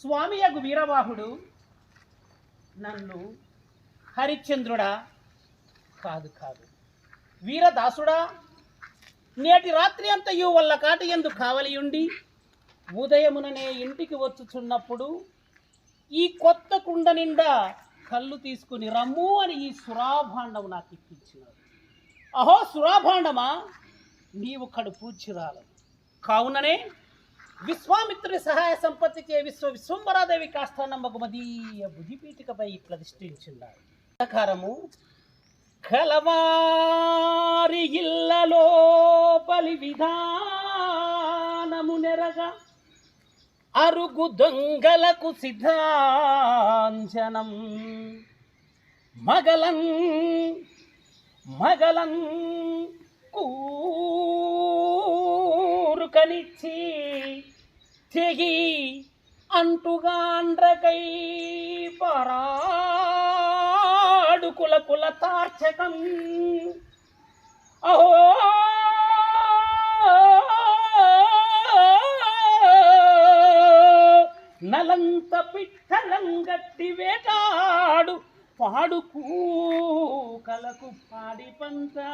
స్వామి యగు వీరవాహుడు నన్ను హరిశ్చంద్రుడా? కాదు కాదు. వీరదాసుడా? నేటి రాత్రి అంతయు వల్ల కాటి ఎందు కావలియుండి ఉదయముననే ఇంటికి వచ్చుచున్నప్పుడు ఈ కొత్త కుండ నిండా కళ్ళు తీసుకుని రమ్ము అని ఈ సురాభాండం నాకు ఇప్పించినాడు. అహో సురాభాండమా? నీవు కడు పూడ్చిరాలు కావుననే విశ్వామిత్రుని సహాయ సంపత్తికే విశ్వ విశ్వంబరాదేవి కాస్తానమ్మకు మదీయ బుధిపీఠికపై ఇట్లా దిష్టించున్నాడు ప్రకారము కలవారి ఇళ్ళలోపలి విధానము నెరగా అరుగు దొంగలకు సిద్ధాంజనం. మగలం మగలం కూరుకనిచ్చి తెగి అంటుగాండ్రకై పరాడు కుల తార్చకం. అహో! నలంత పిట్టలంగట్టి వేటాడు పాడుకు కలకు పాడి పంచా.